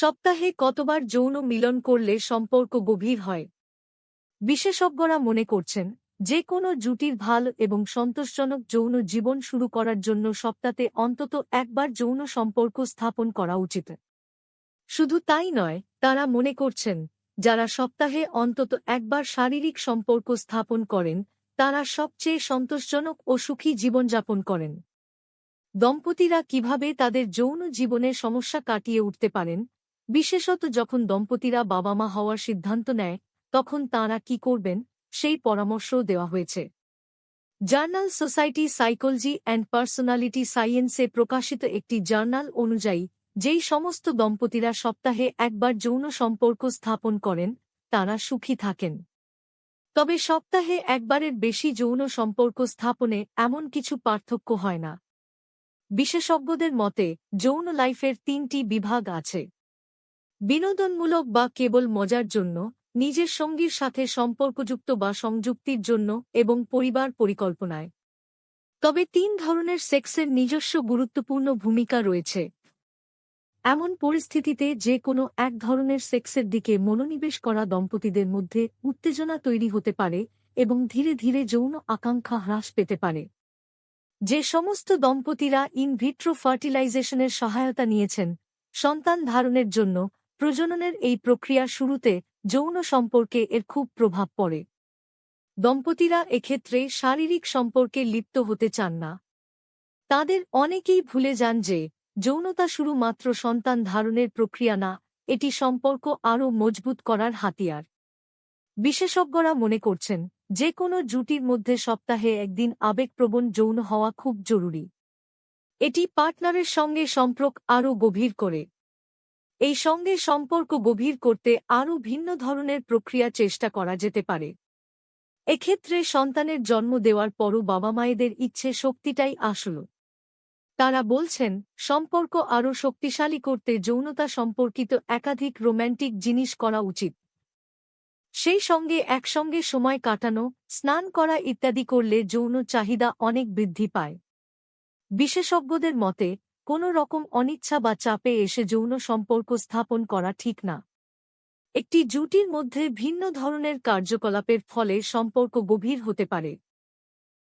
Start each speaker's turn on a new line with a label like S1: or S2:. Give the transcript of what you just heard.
S1: সপ্তাহে কতবার যৌন মিলন করলে সম্পর্ক গভীর হয়? বিশেষজ্ঞরা মনে করছেন, যে কোনো জুটির ভালো এবং সন্তোষজনক যৌন জীবন শুরু করার জন্য সপ্তাহে অন্তত একবার যৌন সম্পর্ক স্থাপন করা উচিত। শুধু তাই নয়, তারা মনে করছেন, যারা সপ্তাহে অন্তত একবার শারীরিক সম্পর্ক স্থাপন করেন, তারা সবচেয়ে সন্তোষজনক ও সুখী জীবনযাপন করেন। দম্পতিরা কীভাবে তাদের যৌন জীবনের সমস্যা কাটিয়ে উঠতে পারেন বিশেষত যখন দম্পতিরা বাবা মা হওয়ার সিদ্ধান্ত নেয়, তখন তাঁরা কি করবেন, সেই পরামর্শও দেওয়া হয়েছে। Journal society psychology and personality সায়েন্সে প্রকাশিত একটি জার্নাল অনুযায়ী, যেই সমস্ত দম্পতিরা সপ্তাহে একবার যৌন সম্পর্ক স্থাপন করেন, তারা সুখী থাকেন। তবে সপ্তাহে একবারের বেশি যৌন সম্পর্ক স্থাপনে এমন কিছু পার্থক্য হয় না। বিশেষজ্ঞদের মতে, যৌন লাইফের তিনটি বিভাগ আছে। বিনোদনমূলক বা কেবল মজার জন্য, নিজের সঙ্গীর সাথে সম্পর্কযুক্ত বা সংযুক্তির জন্য এবং পরিবার পরিকল্পনায়। তবে তিন ধরনের সেক্সের নিজস্ব গুরুত্বপূর্ণ ভূমিকা রয়েছে। এমন পরিস্থিতিতে যে কোনো এক ধরনের সেক্সের দিকে মনোনিবেশ করা দম্পতিদের মধ্যে উত্তেজনা তৈরি হতে পারে এবং ধীরে ধীরে যৌন আকাঙ্ক্ষা হ্রাস পেতে পারে। যে সমস্ত দম্পতিরা ইন ভিট্রো ফার্টিলাইজেশনের সহায়তা নিয়েছেন, সন্তান ধারণের জন্য প্রজননের এই প্রক্রিয়া শুরুতে যৌন সম্পর্কে এর খুব প্রভাব পড়ে। দম্পতিরা এক্ষেত্রে শারীরিক সম্পর্কে লিপ্ত হতে চান না। তাদের অনেকেই ভুলে যান যে, যৌনতা শুরু মাত্র সন্তান ধারণের প্রক্রিয়া না, এটি সম্পর্ক আরও মজবুত করার হাতিয়ার। বিশেষজ্ঞরা মনে করছেন, যে কোনো জুটির মধ্যে সপ্তাহে একদিন আবেগপ্রবণ যৌন হওয়া খুব জরুরি। এটি পার্টনারের সঙ্গে সম্পর্ক আরও গভীর করে। এই সঙ্গে সম্পর্ক গভীর করতে আরও ভিন্ন ধরনের প্রক্রিয়া চেষ্টা করা যেতে পারে। এক্ষেত্রে সন্তানের জন্ম দেওয়ার পরও বাবা মায়েদের ইচ্ছে শক্তিটাই আসল। তারা বলছেন, সম্পর্ক আরও শক্তিশালী করতে যৌনতা সম্পর্কিত একাধিক রোম্যান্টিক জিনিস করা উচিত। সেই সঙ্গে একসঙ্গে সময় কাটানো, স্নান করা ইত্যাদি করলে যৌন চাহিদা অনেক বৃদ্ধি পায়। বিশেষজ্ঞদের মতে কোনো রকম অনিচ্ছা বা চাপে এসে যৌন সম্পর্ক স্থাপন করা ঠিক না। একটি জুটির মধ্যে ভিন্ন ধরনের কার্যকলাপের ফলে সম্পর্ক গভীর হতে পারে।